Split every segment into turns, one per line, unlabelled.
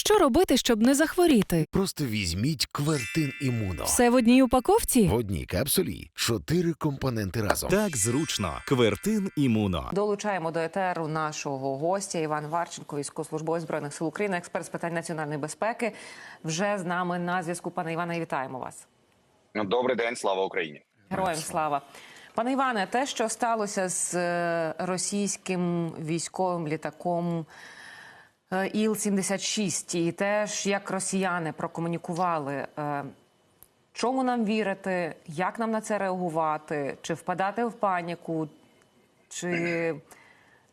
Що робити, щоб не захворіти?
Просто візьміть квертин імуно.
Все в одній упаковці?
В одній капсулі чотири компоненти разом.
Так зручно. Квертин імуно.
Долучаємо до етеру нашого гостя Іван Варченко, військовослужбовець збройних сил України, експерт з питань національної безпеки. Вже з нами на зв'язку. Пане Іване, вітаємо вас.
Добрий день, слава Україні.
Героям слава. Пане Іване, те, що сталося з е, російським військовим літаком е, Іл-76, і те, як росіяни прокомунікували, е, чому нам вірити, як нам на це реагувати, чи впадати в паніку, чи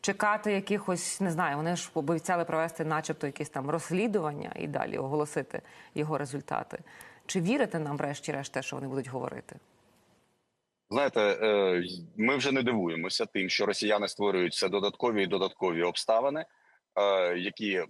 чекати якихось, не знаю, вони ж обіцяли провести, начебто, якісь там розслідування і далі оголосити його результати. Чи вірити нам, врешті-решт, те, що вони будуть говорити?
Знаєте, е, ми вже не дивуємося тим, що росіяни створюють все додаткові і додаткові обставини, які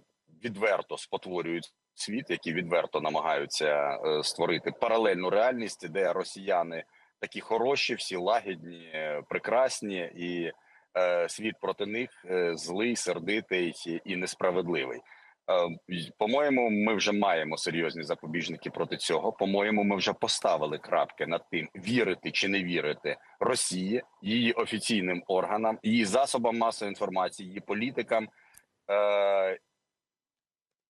відверто спотворюють світ, які відверто намагаються е, створити паралельну реальність, де росіяни такі хороші, всі лагідні, е, прекрасні, і е, світ проти них е, злий, сердитий і несправедливий. Е, По-моєму, ми вже маємо серйозні запобіжники проти цього. По-моєму, ми вже поставили крапки над тим, вірити чи не вірити Росії, її офіційним органам, її засобам масової інформації, її політикам. Е,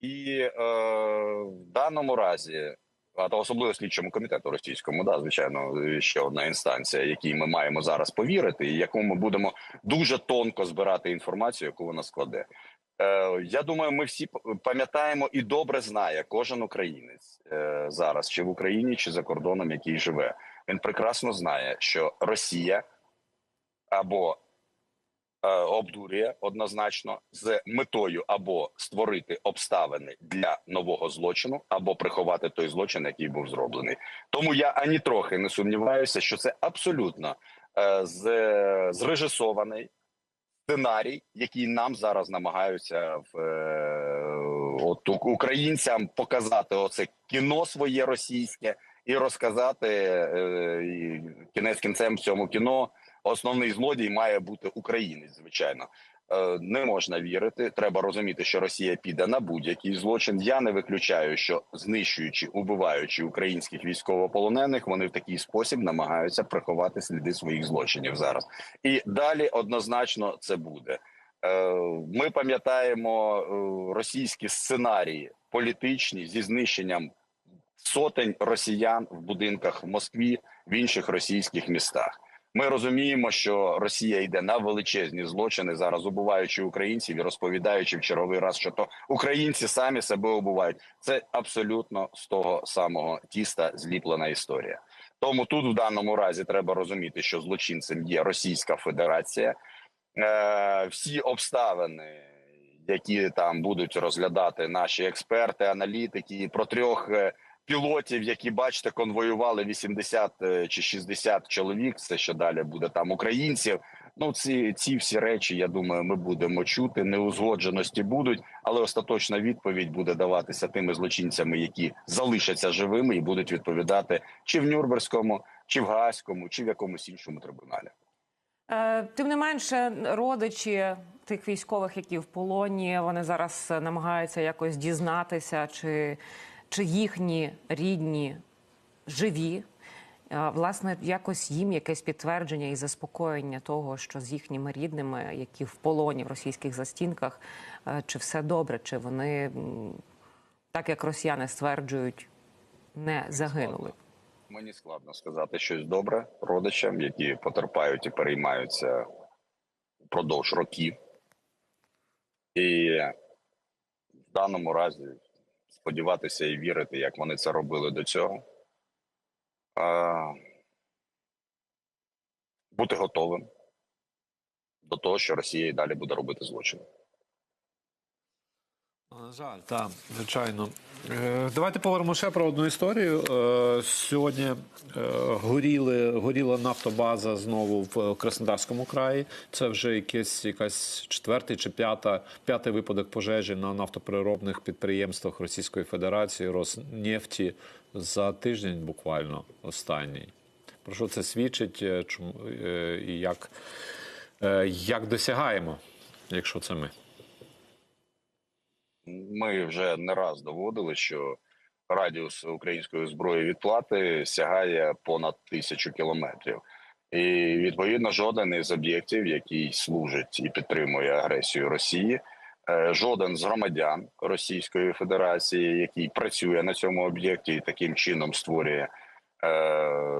і е, в даному разі, а то особливо слідчому комітету російському, да, звичайно, ще одна інстанція, якій ми маємо зараз повірити, і яку ми будемо дуже тонко збирати інформацію, яку вона складе. Е, Я думаю, ми всі пам'ятаємо і добре знає кожен українець е, зараз, чи в Україні, чи за кордоном, який живе. Він прекрасно знає, що Росія або обдурює однозначно з метою або створити обставини для нового злочину, або приховати той злочин, який був зроблений. Тому я ані трохи не сумніваюся, що це абсолютно е, з, зрежисований сценарій, який нам зараз намагаються в е, от українцям показати оце кіно своє російське і розказати е, кінець кінцем цьому кіно. Основний злодій має бути українець, звичайно. Е, Не можна вірити. Треба розуміти, що Росія піде на будь-який злочин. Я не виключаю, що знищуючи, убиваючи українських військовополонених, вони в такий спосіб намагаються приховати сліди своїх злочинів зараз. І далі однозначно це буде. Е, Ми пам'ятаємо е, російські сценарії політичні зі знищенням сотень росіян в будинках в Москві в інших російських містах. Ми розуміємо, що Росія йде на величезні злочини зараз, убиваючи українців і розповідаючи в черговий раз, що то українці самі себе убивають. Це абсолютно з того самого тіста зліплена історія. Тому тут в даному разі треба розуміти, що злочинцем є Російська Федерація. Е, всі обставини, які там будуть розглядати наші експерти, аналітики, про трьох е, пілотів, які бачите, конвоювали 80 е, чи 60 чоловік. Це що далі буде там українців. Ну, ці, ці всі речі, я думаю, ми будемо чути. Неузгодженості будуть, але остаточна відповідь буде даватися тими злочинцями, які залишаться живими і будуть відповідати чи в Нюрнберзькому, чи в Гаазькому, чи в якомусь іншому трибуналі.
Е, Тим не менше, родичі тих військових, які в полоні, вони зараз намагаються якось дізнатися, чи, чи їхні рідні живі. Власне, якось їм якесь підтвердження і заспокоєння того, що з їхніми рідними, які в полоні в російських застінках, е, чи все добре, чи вони, так як росіяни стверджують, не загинули.
Мені складно сказати щось добре родичам, які потерпають і переймаються впродовж років. І в даному разі сподіватися і вірити, як вони це робили до цього. А, бути готовим до того, що Росія і далі буде робити злочини.
На жаль, так, звичайно. Е, Давайте поговоримо ще про одну історію. Е, Сьогодні е, горіли, горіла нафтобаза знову в Краснодарському краї. Це вже якийсь, якась четвертий чи п'ята, п'ятий випадок пожежі на нафтопереробних підприємствах Російської Федерації, Роснефті за тиждень буквально останній. Про що це свідчить чому, і як, як досягаємо, якщо це ми?
Ми вже не раз доводили, що радіус української зброї відплати сягає понад тисячу кілометрів. І відповідно жоден із об'єктів, який служить і підтримує агресію Росії, е, жоден з громадян Російської Федерації, який працює на цьому об'єкті і таким чином створює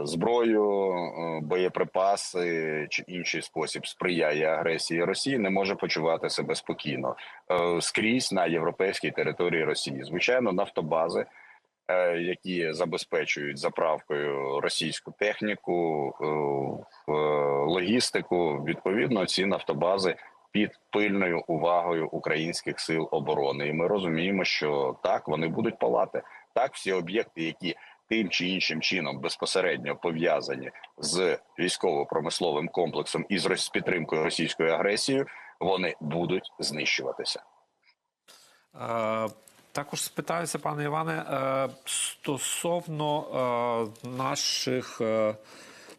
зброю, е, боєприпаси чи інший спосіб сприяє агресії Росії, не може почувати себе спокійно е, скрізь на європейській території Росії. Звичайно, нафтобази, е, які забезпечують заправкою російську техніку, е, е, логістику. Відповідно, ці нафтобази під пильною увагою українських сил оборони. І ми розуміємо, що так вони будуть палати. Так, всі об'єкти, які тим чи іншим чином безпосередньо пов'язані з військово-промисловим комплексом і з підтримкою російської агресії, вони будуть знищуватися.
Е, Також спитаюся, пане Іване, е, стосовно е, наших,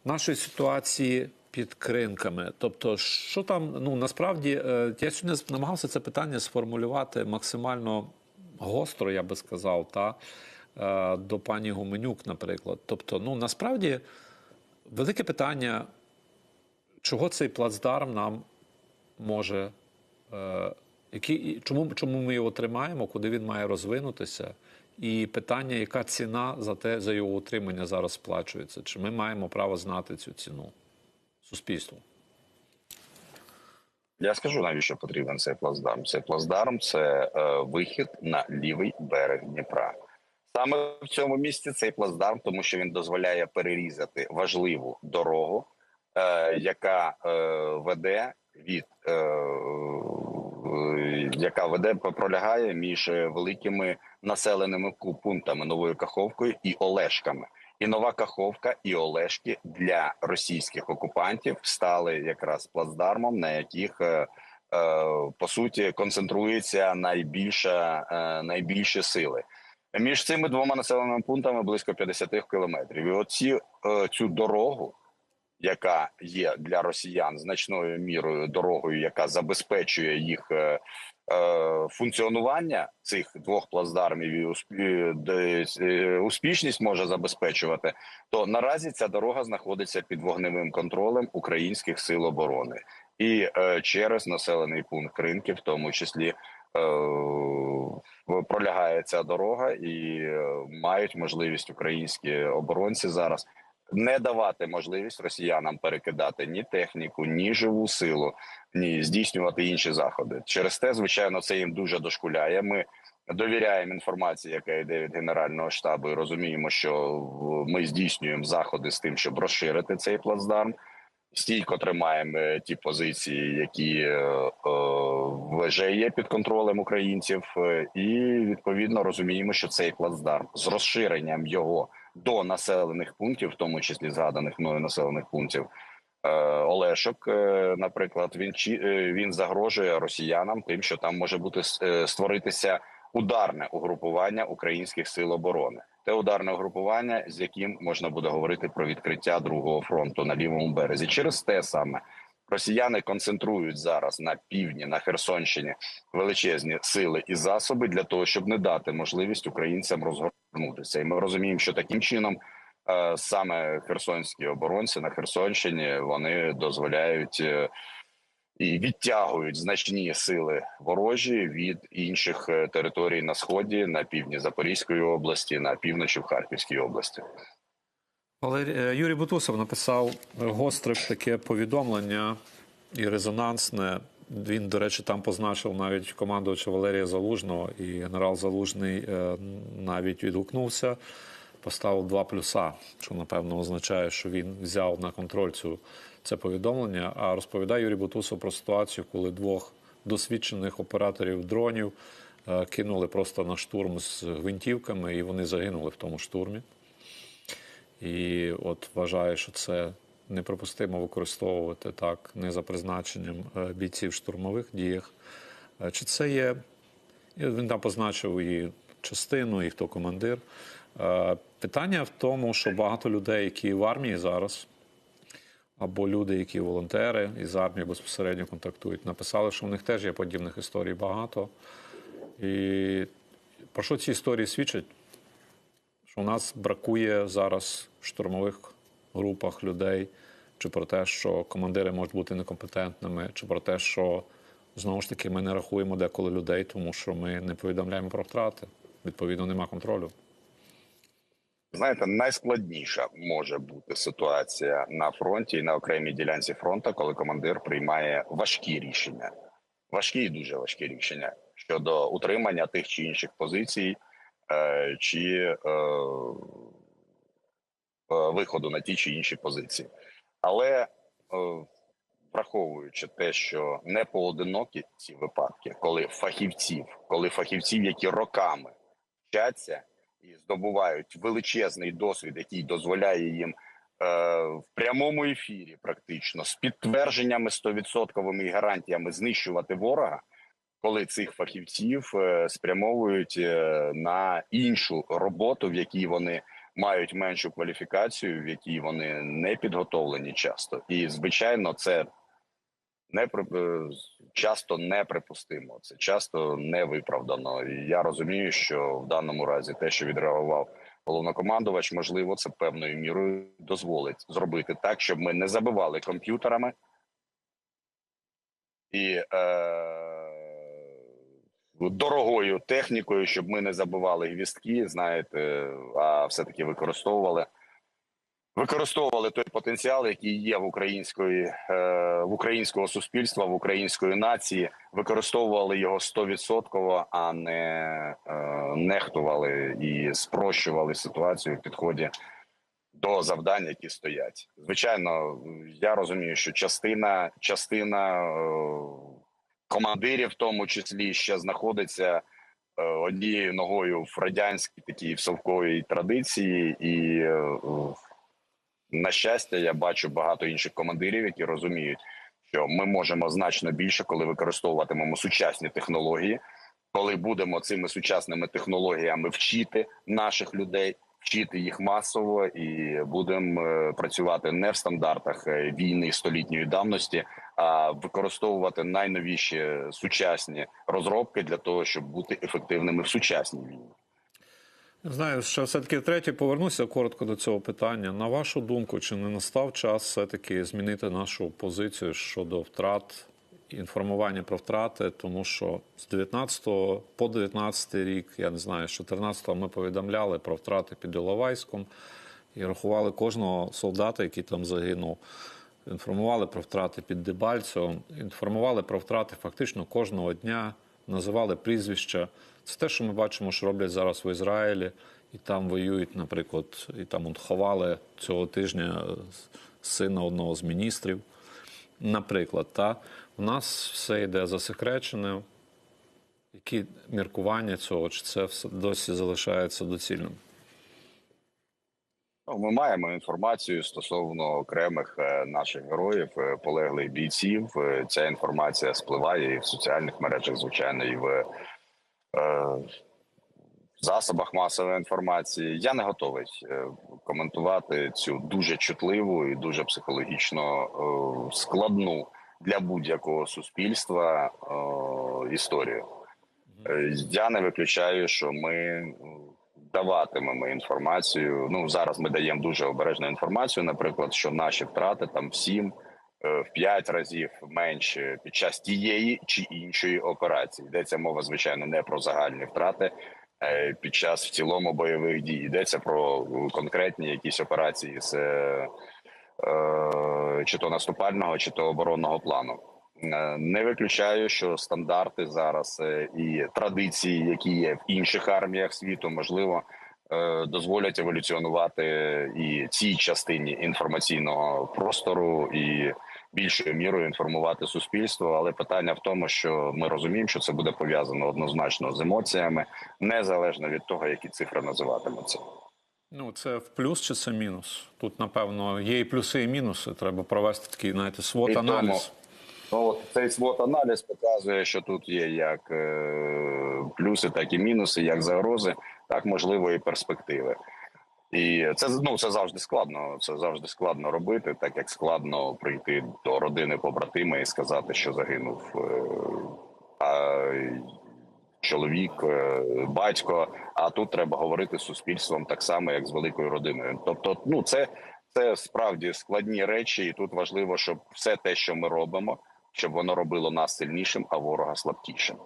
нашої ситуації під кринками. Тобто, що там, ну насправді, я сьогодні намагався це питання сформулювати максимально гостро, я би сказав, та до пані Гуменюк, наприклад. Тобто, ну насправді велике питання, чого цей плацдарм нам може. Е, які, чому, чому ми його тримаємо, куди він має розвинутися? І питання, яка ціна за те, за його утримання зараз сплачується? Чи ми маємо право знати цю ціну суспільству?
Я скажу навіщо потрібен цей плацдарм. Цей плацдарм це е, вихід на лівий берег Дніпра. Саме в цьому місці цей плацдарм, тому що він дозволяє перерізати важливу дорогу, е, яка е, веде від е, е, яка веде пролягає між великими населеними пунктами новою Каховкою і Олешками. І нова Каховка і Олешки для російських окупантів стали якраз плацдармом, на яких е, е, по суті концентрується найбільша е, найбільші сили. Між цими двома населеними пунктами близько 50 кілометрів. І оці е, цю дорогу, яка є для росіян значною мірою дорогою, яка забезпечує їх е, е, функціонування цих двох плацдармів і успішність може забезпечувати, то наразі ця дорога знаходиться під вогневим контролем українських сил оборони і через населений пункт ринки, в тому числі. Пролягає ця дорога, і е, мають можливість українські оборонці зараз не давати можливість росіянам перекидати ні техніку, ні живу силу, ні здійснювати інші заходи. Через те, звичайно, це їм дуже дошкуляє. Ми довіряємо інформації, яка йде від генерального штабу, і розуміємо, що ми здійснюємо заходи з тим, щоб розширити цей плацдарм. Стійко тримаємо е, ті позиції, які е, е, вже є під контролем українців, і відповідно розуміємо, що цей плацдарм з розширенням його до населених пунктів, в тому числі згаданих мною населених пунктів Олешок, наприклад, він чи- він загрожує росіянам тим, що там може бути створитися ударне угрупування українських сил оборони. Те ударне угрупування, з яким можна буде говорити про відкриття другого фронту на лівому березі. Через те саме росіяни концентрують зараз на півдні на Херсонщині величезні сили і засоби для того, щоб не дати можливість українцям розгорнутися. І ми розуміємо, що таким чином е, саме херсонські оборонці на Херсонщині вони дозволяють. І відтягують значні сили ворожі від інших е, територій на сході, на півдні Запорізької області, на півночі в Харківській області.
Валерій, е, Юрій Бутусов написав е, гостре таке повідомлення і резонансне. Він, до речі, там позначив навіть командувача Валерія Залужного, і генерал Залужний навіть відгукнувся, поставив два плюса, що напевно означає, що він взяв на контроль цю це повідомлення. А розповідає Юрій Бутусов про ситуацію, коли двох досвідчених операторів дронів е, кинули просто на штурм з гвинтівками, і вони загинули в тому штурмі. І от вважає, що це неприпустимо використовувати так не за призначенням е, бійців в штурмових діях. Е, Чи це є? Він там позначив і частину, і хто командир. Е, Питання в тому, що багато людей, які в армії зараз, або люди, які волонтери із армією безпосередньо контактують, написали, що в них теж є подібних історій багато. І про що ці історії свідчать? Що у нас бракує зараз в штурмових групах людей, чи про те, що командири можуть бути некомпетентними, чи про те, що знову ж таки ми не рахуємо деколи людей, тому що ми не повідомляємо про втрати. Відповідно, нема контролю.
Знаєте, найскладніша може бути ситуація на фронті і на окремій ділянці фронту, коли командир приймає важкі рішення, важкі і дуже важкі рішення щодо утримання тих чи інших позицій е, чи е, е, виходу на ті чи інші позиції. Але враховуючи те, що не поодинокі ці випадки, коли фахівців, коли фахівців, які роками вчаться і здобувають величезний досвід, який дозволяє їм е, в прямому ефірі, практично з підтвердженнями 100% і гарантіями знищувати ворога, коли цих фахівців е, спрямовують е, на іншу роботу, в якій вони мають меншу кваліфікацію, в якій вони не підготовлені часто, і звичайно, це не е, часто неприпустимо. Це часто не виправдано. І я розумію, що в даному разі те, що відреагував головнокомандувач, можливо, це певною мірою дозволить зробити так, щоб ми не забивали комп'ютерами і е, дорогою технікою, щоб ми не забивали гвістки, знаєте, а все таки використовували використовували той потенціал, який є в української е, в українського суспільства, в української нації, використовували його 100%, а не е, нехтували і спрощували ситуацію в підході до завдань, які стоять. Звичайно, я розумію, що частина частина е, командирів, в тому числі, ще знаходиться однією ногою в радянській такій в совковій традиції, і е, на щастя, я бачу багато інших командирів, які розуміють, що ми можемо значно більше, коли використовуватимемо сучасні технології, коли будемо цими сучасними технологіями вчити наших людей, вчити їх масово, і будемо е, працювати не в стандартах е, війни столітньої давності, а використовувати найновіші сучасні розробки для того, щоб бути ефективними в сучасній війні.
Знаю, що все-таки втретє повернуся коротко до цього питання. На вашу думку, чи не настав час все-таки змінити нашу позицію щодо втрат, інформування про втрати, тому що з 19 по 19 рік, я не знаю, з 14 ми повідомляли про втрати під Іловайськом і рахували кожного солдата, який там загинув. Інформували про втрати під Дебальцевом, інформували про втрати фактично кожного дня, називали прізвища. Це те, що ми бачимо, що роблять зараз в Ізраїлі, і там воюють, наприклад, і там от ховали цього тижня сина одного з міністрів. Наприклад, та у нас все йде засекречене. Які міркування цього, чи це все досі залишається доцільним?
Ну, Ми маємо інформацію стосовно окремих е, наших героїв, е, полеглих бійців. Е, Ця інформація спливає і в соціальних мережах, звичайно, і в е, засобах масової інформації. Я не готовий е, коментувати цю дуже чутливу і дуже психологічно е, складну для будь-якого суспільства е, історію. Е, Я не виключаю, що ми даватимемо інформацію. Ну зараз ми даємо дуже обережну інформацію. Наприклад, що наші втрати там в сім е, в п'ять разів менше під час тієї чи іншої операції. Йдеться мова, звичайно, не про загальні втрати. е, Під час в цілому бойових дій йдеться про е, конкретні якісь операції з е, е, чи то наступального, чи то оборонного плану. Е, Не виключаю, що стандарти зараз е, і традиції, які є в інших арміях світу, можливо, е, дозволять еволюціонувати і цій частині інформаційного простору і більшою мірою інформувати суспільство. Але питання в тому, що ми розуміємо, що це буде пов'язано однозначно з емоціями, незалежно від того, які цифри називатимуться.
Ну, це в плюс чи це мінус? Тут, напевно, є і плюси, і мінуси. Треба провести такий, знаєте, свот аналіз.
Ну, от цей свот аналіз показує, що тут є як е, плюси, так і мінуси, як загрози, так можливо і перспективи. І це ну це завжди складно. Це завжди складно робити, так як складно прийти до родини побратима і сказати, що загинув. е, А чоловік, е, батько. А тут треба говорити з суспільством так само, як з великою родиною. Тобто, ну це, це справді складні речі, і тут важливо, щоб все те, що ми робимо, щоб воно робило нас сильнішим, а ворога слабкішим.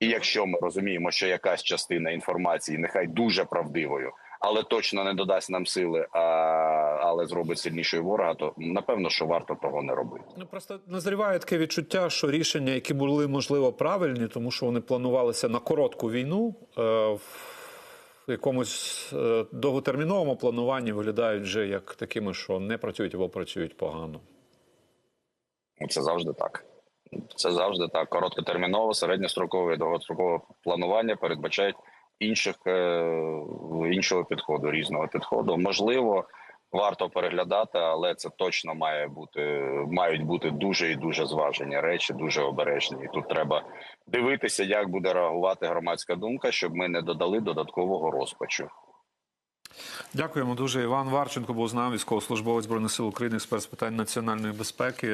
І якщо ми розуміємо, що якась частина інформації, нехай дуже правдивою, але точно не додасть нам сили, а, але зробить сильнішою ворога, то напевно, що варто того не робити.
Ну просто назріває таке відчуття, що рішення, які були можливо правильні, тому що вони планувалися на коротку війну, е, в якомусь е, довготерміновому плануванні виглядають вже як такими, що не працюють або працюють погано.
Ну, Це завжди так. Це завжди так. Короткотермінове, середньострокове і довгострокове планування передбачають інших е, іншого підходу, різного підходу. Можливо, варто переглядати, але це точно має бути мають бути дуже і дуже зважені речі, дуже обережні. І тут треба дивитися, як буде реагувати громадська думка, щоб ми не додали додаткового розпачу.
Дякуємо дуже. Іван Варченко був з нами, військовослужбовець Збройних сил України, експерт з питань національної безпеки.